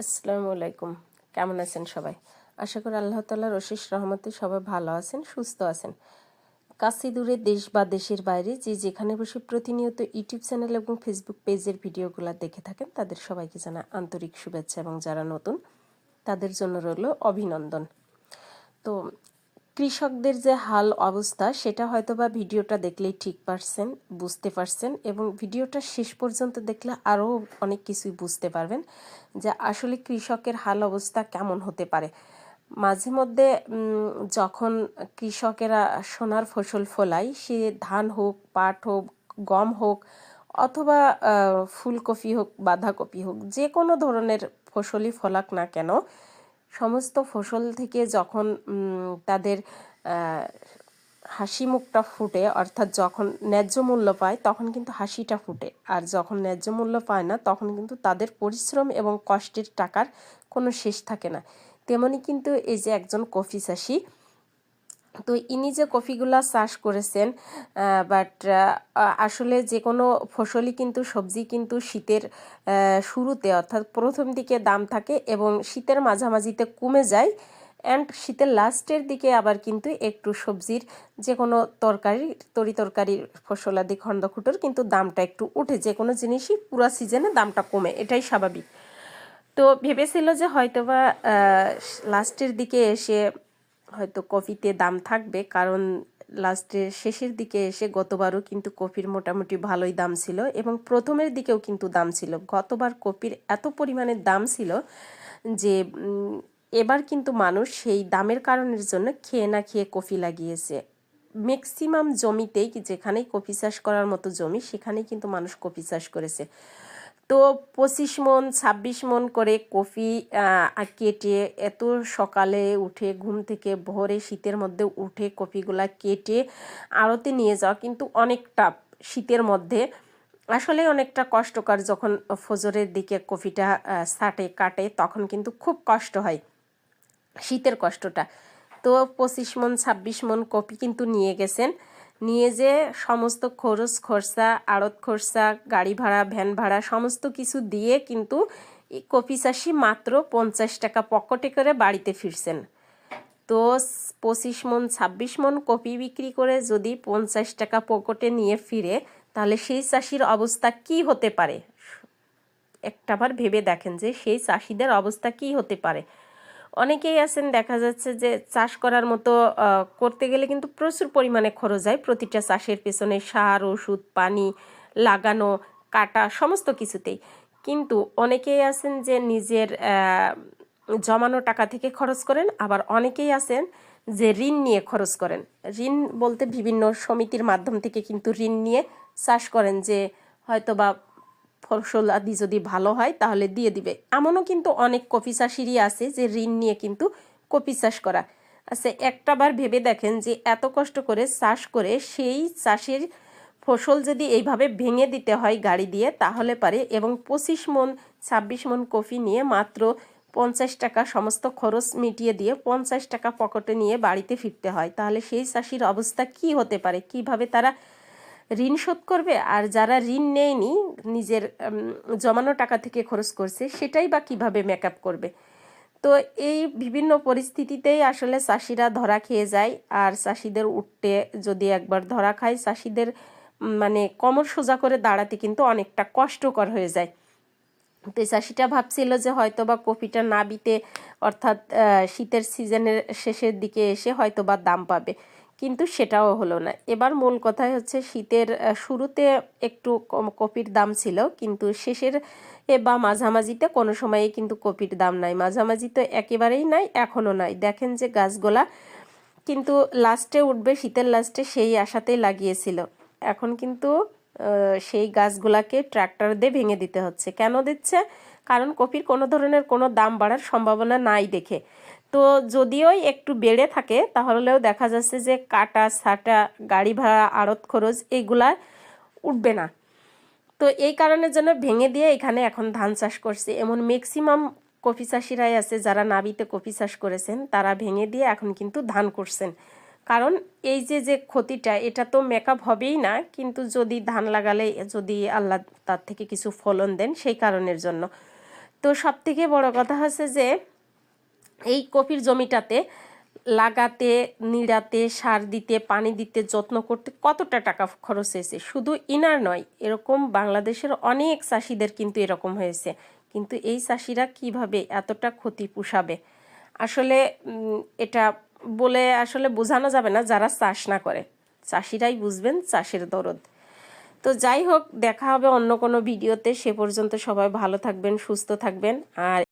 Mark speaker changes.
Speaker 1: আসসালামু আলাইকুম। কেমন আছেন সবাই? আশা করি আল্লাহ তালার অশেষ রহমতে সবাই ভালো আছেন, সুস্থ আছেন। কাছে দূরে দেশ বা দেশের বাইরে যে যেখানে বসে প্রতিনিয়ত ইউটিউব চ্যানেল এবং ফেসবুক পেজের ভিডিওগুলো দেখে থাকেন, তাদের সবাইকে জানা আন্তরিক শুভেচ্ছা এবং যারা নতুন, তাদের জন্য রইল অভিনন্দন। তো কৃষকদের যে হাল অবস্থা, সেটা হয়তো বা ভিডিওটা দেখলেই ঠিক পারছেন, বুঝতে পারছেন এবং ভিডিওটা শেষ পর্যন্ত দেখলে আরও অনেক কিছুই বুঝতে পারবেন যে আসলে কৃষকের হাল অবস্থা কেমন হতে পারে। মাঝে মধ্যে যখন কৃষকেরা সোনার ফসল ফলায়, সে ধান হোক, পাট হোক, গম হোক অথবা ফুলকপি হোক, বাঁধাকপি হোক, যে কোনো ধরনের ফসলই ফলাক না কেন সমস্ত ফসল থেকে যখন তাদের হাসি মুখটা ফুটে, অর্থাৎ যখন ন্যায্য মূল্য পায়, তখন কিন্তু হাসিটা ফুটে। আর যখন ন্যায্য মূল্য পায় না, তখন কিন্তু তাদের পরিশ্রম এবং কষ্টের টাকার কোনো শেষ থাকে না। তেমনি কিন্তু এই যে একজন কফি চাষি তো ইনি যে কফিগুলা চাষ করেছেন বাট আসলে যে কোনো ফসলই কিন্তু, সবজি কিন্তু শীতের শুরুতে অর্থাৎ প্রথম দিকে দাম থাকে এবং শীতের মাঝামাঝিতে কমে যায় অ্যান্ড শীতের লাস্টের দিকে আবার কিন্তু একটু সবজির যে কোনো তরকারি, তরি তরকারির ফসলাদি খণ্ডখুটোর কিন্তু দামটা একটু উঠে যে কোনো জিনিসই পুরো সিজনে দামটা কমে, এটাই স্বাভাবিক। তো ভেবেছিল যে হয়তোবা লাস্টের দিকে এসে হয়তো কফিতে দাম থাকবে, কারণ লাস্টের শেষের দিকে এসে গতবারও কিন্তু কফির মোটামুটি ভালোই দাম ছিল এবং প্রথমের দিকেও কিন্তু দাম ছিল। গতবার কফির এত পরিমাণে দাম ছিল যে এবার কিন্তু মানুষ সেই দামের কারণের জন্য খেয়ে না খেয়ে কফি লাগিয়েছে। ম্যাক্সিমাম জমিতেই যেখানেই কফি চাষ করার মতো জমি, সেখানেই কিন্তু মানুষ কফি চাষ করেছে। তো পঁচিশ মন, ছাব্বিশ মন করে কফি কেটে এত সকালে উঠে, ঘুম থেকে ভোরে, শীতের মধ্যে উঠে কফিগুলা কেটে আড়তে নিয়ে যাওয়া কিন্তু অনেকটা শীতের মধ্যে। আসলে অনেকটা কষ্টকর যখন ফজরের দিকে কফিটা সাটে, কাটে, তখন কিন্তু খুব কষ্ট হয়, শীতের কষ্টটা। তো পঁচিশ মন, ছাব্বিশ মন কপি কিন্তু নিয়ে গেছেন। নিয়ে যে সমস্ত খরচ খরচা, আড়ত খরচা, গাড়ি ভাড়া, ভ্যান ভাড়া, সমস্ত কিছু দিয়ে কিন্তু কপি চাষি মাত্র পঞ্চাশ টাকা পকেটে করে বাড়িতে ফিরছেন। তো পঁচিশ মন, ছাব্বিশ মন কপি বিক্রি করে যদি পঞ্চাশ টাকা পকেটে নিয়ে ফিরে, তাহলে সেই চাষির অবস্থা কি হতে পারে? একটাবার ভেবে দেখেন যে সেই চাষিদের অবস্থা কি হতে পারে? অনেকেই আছেন, দেখা যাচ্ছে যে চাষ করার মতো করতে গেলে কিন্তু প্রচুর পরিমাণে খরচ হয়। প্রতিটা চাষের পেছনে সার, ওষুধ, পানি লাগানো, কাটা, সমস্ত কিছুতেই। কিন্তু অনেকেই আছেন যে নিজের জমানো টাকা থেকে খরচ করেন। আবার অনেকেই আছেন যে ঋণ নিয়ে খরচ করেন। ঋণ বলতে বিভিন্ন সমিতির মাধ্যম থেকে কিন্তু ঋণ নিয়ে চাষ করেন যে হয়তো বা ফসল আদি যদি ভালো হয়, তাহলে দিয়ে দিবে। এমনও কিন্তু অনেক কপি চাষিরই আছে যে ঋণ নিয়ে কিন্তু কপি চাষ করা। আচ্ছা একটাবার ভেবে দেখেন যে এত কষ্ট করে চাষ করে সেই চাষের ফসল যদি এইভাবে ভেঙে দিতে হয় গাড়ি দিয়ে, তাহলে পারে। এবং পঁচিশ মন, ছাব্বিশ মন কফি নিয়ে মাত্র পঞ্চাশ টাকা সমস্ত খরচ মিটিয়ে দিয়ে পঞ্চাশ টাকা পকেটে নিয়ে বাড়িতে ফিরতে হয়। তাহলে সেই চাষির অবস্থা কি হতে পারে? কীভাবে তারা ঋণ শোধ করবে আর যারা ঋণ নেয়নি, নিজের জমানো টাকা থেকে খরচ করছে, সেটাই বা কীভাবে মেকআপ করবে? তো এই বিভিন্ন পরিস্থিতিতেই আসলে চাষিরা ধরা খেয়ে যায়। আর চাষিদের উঠতে যদি একবার ধরা খায়, চাষিদের মানে কমর সোজা করে দাঁড়াতে কিন্তু অনেকটা কষ্টকর হয়ে যায়। তো চাষিটা ভাবছিল যে হয়তো বা কপিটা না বিতে, অর্থাৎ শীতের সিজনের শেষের দিকে এসে হয়তো বা দাম পাবে। কিন্তু সেটাও হলো না। এবার মূল কথাই হচ্ছে শীতের শুরুতে একটু কপির দাম ছিল, কিন্তু শেষের বা মাঝামাঝিতে কোনো সময়ে কিন্তু কপির দাম নাই। মাঝামাঝি তো একেবারেই নাই এখনও নাই। দেখেন যে গাছগুলা কিন্তু লাস্টে উঠবে, শীতের লাস্টে সেই আশাতেই লাগিয়েছিল। এখন কিন্তু সেই গাছগুলাকে ট্র্যাক্টর দিয়ে ভেঙে দিতে হচ্ছে। কেন দিচ্ছে? কারণ কপির কোনো ধরনের কোনো দাম বাড়ার সম্ভাবনা নাই দেখে। তো যদিও একটু বেড়ে থাকে, তাহলেও দেখা যাচ্ছে যে কাটা, ছাটা, গাড়ি ভাড়া, আড়ত খরচ এইগুলা উঠবে না। তো এই কারণের জন্য ভেঙে দিয়ে এখানে এখন ধান চাষ করছে। এমন ম্যাক্সিমাম কফি চাষিরাই আছে যারা নাবিতে কফি চাষ করেছেন, তারা ভেঙে দিয়ে এখন কিন্তু ধান করছেন। কারণ এই যে যে ক্ষতিটা, এটা তো মেকআপ হবেই না, কিন্তু যদি ধান লাগালে, যদি আল্লাহ তার থেকে কিছু ফলন দেন, সেই কারণের জন্য। তো সব থেকে বড় কথা হচ্ছে যে, এই কপির জমিটাতে লাগাতে, নিড়াতে, সার দিতে, পানি দিতে, যত্ন করতে কতটা টাকা খরচ হয়েছে? শুধু ইনার নয়, এরকম বাংলাদেশের অনেক চাষিদের কিন্তু এরকম হয়েছে। কিন্তু এই চাষিরা কীভাবে এতটা ক্ষতি পুষাবে? আসলে এটা বলে আসলে বোঝানো যাবে না, যারা চাষ না করে। চাষিরাই বুঝবেন, চাষের দরদ। তো যাই হোক, দেখা হবে অন্য কোনো ভিডিওতে। সে পর্যন্ত সবাই ভালো থাকবেন, সুস্থ থাকবেন। আর